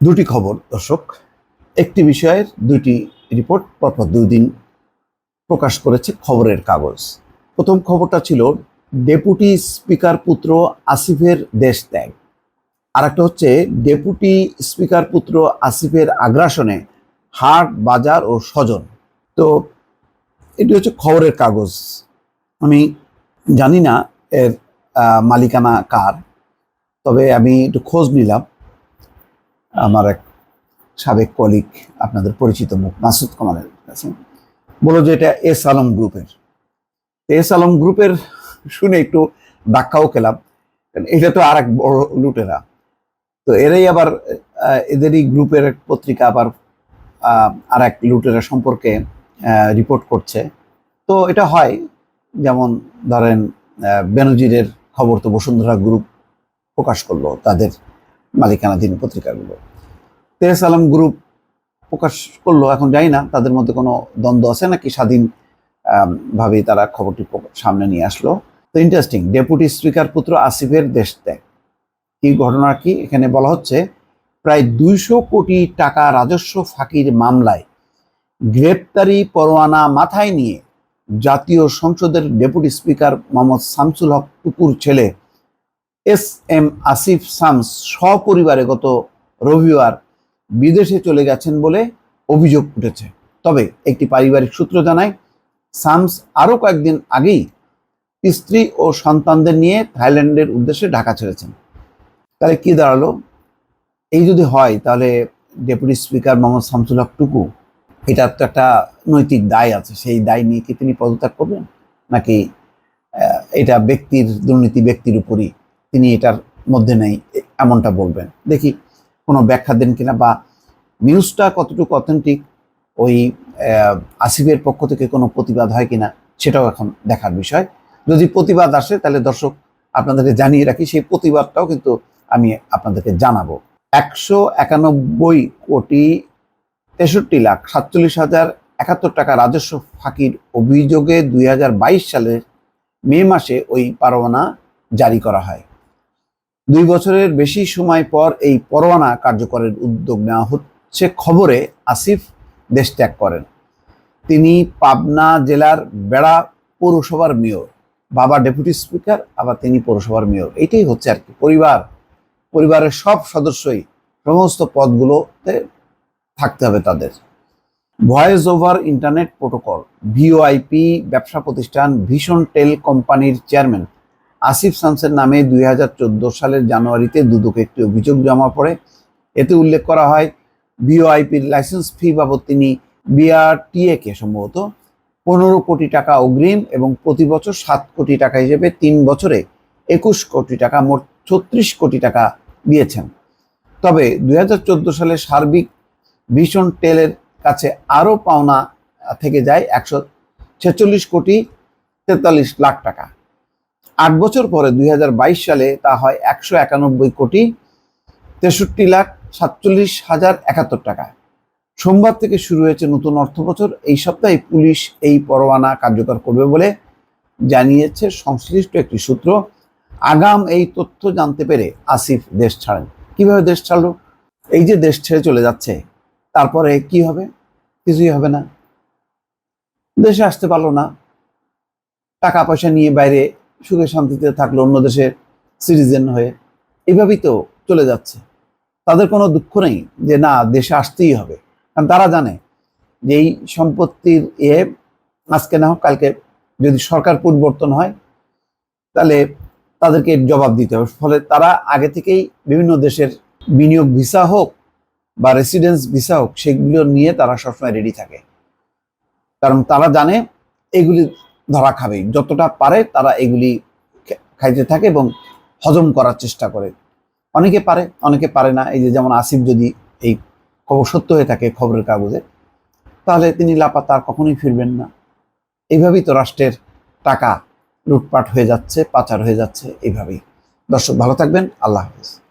দুটি খবর, দর্শক। একটি বিষয়ের দুটি রিপোর্ট পরপর দুই দিন প্রকাশ করেছে খবরের কাগজ। প্রথম খবরটা ছিল ডেপুটি স্পিকার পুত্র আসিফের দেশ ত্যাগ। আর একটা হচ্ছে ডেপুটি স্পিকার পুত্র আসিফের আগ্রাসনে হাট, বাজার ও স্বজন। তো এটি হচ্ছে খবরের কাগজ। আমি জানি না এর মালিকানা কার, তবে আমি একটু খোঁজ নিলাম। আমার এক সাবেক কলিগ আপনাদের পরিচিত মুখ, মাসুদ কামালের কাছে। বলো যে এটা এস আলম গ্রুপের। এস আলম গ্রুপের শুনে একটু ধাক্কাও খেলাম। এটা তো আর এক বড় লুটেরা। তো এরাই আবার এদেরই গ্রুপের পত্রিকা আবার আর এক লুটেরা সম্পর্কে রিপোর্ট করছে। তো এটা হয়, যেমন ধরেন বেনজিরের খবর তো বসুন্ধরা গ্রুপ প্রকাশ করল, তাদের মালিকানাধীন পত্রিকাগুলো। তেহস আলম গ্রুপ প্রকাশ করল, এখন জানি না, তাদের মধ্যে কোনো দ্বন্দ্ব আছে নাকি? স্বাধীন ভাবেই তারা খবরটি সামনে নিয়ে আসলো। তো ইন্টারেস্টিং ডেপুটি স্পিকার পুত্র আসিফের দেশ ত্যাগ। কি ঘটনা কি? এখানে বলা হচ্ছে, প্রায় দুইশো কোটি টাকা রাজস্ব ফাঁকির মামলায় গ্রেপ্তারি পরোয়ানা মাথায় নিয়ে জাতীয় সংসদের ডেপুটি স্পিকার মোহাম্মদ শামসুল হক টুকুর ছেলে এস এম আসিফ শামস সপরিবারে গত রবিবার বিদেশে চলে গেছেন বলে অভিযোগ উঠেছে। তবে একটি পারিবারিক সূত্র জানায়, সামস আরও কয়েকদিন আগেই স্ত্রী ও সন্তানদের নিয়ে থাইল্যান্ডের উদ্দেশ্যে ঢাকা ছেড়েছেন। তাহলে কি দাঁড়াল? এই যদি হয়, তাহলে ডেপুটি স্পিকার মোহাম্মদ শামসুল হক টুকু, এটার তো একটা নৈতিক দায় আছে। সেই দায় নিয়ে কি তিনি পদত্যাগ করবেন? নাকি এটা ব্যক্তির, দুর্নীতি ব্যক্তির উপরই তিনি এটার মধ্যে নেই এমনটা বলবেন? দেখি। কোনো ব্যাখ্যা দেন কিনা বা নিউজটা কতটুকু অথেন্টিক ওই আসিফের পক্ষ থেকে কোনো প্রতিবাদ হয় কিনা সেটাও এখন দেখার বিষয়। যদি প্রতিবাদ আসে, তাহলে দর্শক আপনাদেরকে জানিয়ে রাখি, সেই প্রতিবাদটাও কিন্তু আমি আপনাদেরকে জানাব। একশো একানব্বই কোটি তেষট্টি লাখ সাতচল্লিশ হাজার একাত্তর টাকা রাজস্ব ফাঁকির অভিযোগে দুই হাজার বাইশ সালের মে মাসে ওই পরোয়ানা জারি করা হয়। দুই বছরের বেশি সময় পর এই পরোয়ানা কার্যকরের উদ্যোগ নেওয়া হচ্ছে খবরে আসিফ দেশ ত্যাগ করেন। তিনি পাবনা জেলার বেড়া পৌরসভার মেয়র, বাবা ডেপুটি স্পিকার, আবার তিনি পৌরসভার মেয়র। এটাই হচ্ছে আর কি, পরিবার। পরিবারের সব সদস্যই সমস্ত পদগুলোতে থাকতে হবে তাদের। Voice over internet protocol, VOIP, ব্যবসা প্রতিষ্ঠান, ভীষণ টেল কোম্পানির চেয়ারম্যান আসিফ শামসের নামে দুই হাজার চোদ্দ সালের জানুয়ারিতে দুদক একটি অভিযোগ জমা পড়ে। এতে উল্লেখ করা হয়, ভিওআইপির লাইসেন্স ফি বাবদ তিনি বিআরটিএ কে সম্ভবত পনেরো কোটি টাকা অগ্রিম এবং প্রতি বছর সাত কোটি টাকা হিসেবে তিন বছরে একুশ কোটি টাকা, মোট ছত্রিশ কোটি টাকা দিয়েছেন। তবে দুই হাজার চোদ্দ সালে সার্বিক ভীষণ টেলের কাছে আরও পাওনা থেকে যায় একশো ছেচল্লিশ কোটি তেতাল্লিশ লাখ টাকা। আট বছর পরে দুই হাজার বাইশ সালে তা হয় একশো একানব্বই কোটি তেষট্টি লাখ সাতচল্লিশ হাজার একাত্তর টাকা। সোমবার থেকে শুরু হয়েছে নতুন অর্থ বছর। এই সপ্তাহে পুলিশ এই পরোয়ানা কার্যকর করবে বলে জানিয়েছে সংশ্লিষ্ট একটি সূত্র। আগাম এই তথ্য জানতে পেরে আসিফ দেশ ছাড়েন। কীভাবে দেশ ছাড়লো? এই যে দেশ ছেড়ে চলে যাচ্ছে, তারপরে কি হবে? কিছুই হবে না। দেশে আসতে পারল না। টাকা পয়সা নিয়ে বাইরে সুখে শান্তিতে থাকল অন্য দেশের সিটিজেন হয়ে। এভাবেই তো চলে যাচ্ছে। তাদের কোনো দুঃখ নেই যে না, দেশে আসতেই হবে। কারণ তারা জানে যে এই সম্পত্তির এ, আজকে না হোক, কালকে যদি সরকার পরিবর্তন হয়, তাহলে তাদেরকে জবাব দিতে হবে। ফলে তারা আগে থেকেই বিভিন্ন দেশের বিনিয়োগ ভিসা হোক বা রেসিডেন্স ভিসা হোক, সেগুলো নিয়ে তারা সবসময় রেডি থাকে। কারণ তারা জানে এগুলি ধরা খাবেই যতটা পারে তারা এগুলি খাইতে থাকে এবং হজম করার চেষ্টা করে। অনেকে পারে অনেকে পারে না। এই যে যেমন আসিফ যদি এই খবর সত্য হয়ে থাকে খবরের কাগজে, তাহলে তিনি লাপাতা কখনোই ফিরবেন না। এইভাবেই তো রাষ্ট্রের টাকা লুটপাট হয়ে যাচ্ছে, পাচার হয়ে যাচ্ছে, এইভাবেই। দর্শক ভালো থাকবেন, আল্লাহ হাফিজ।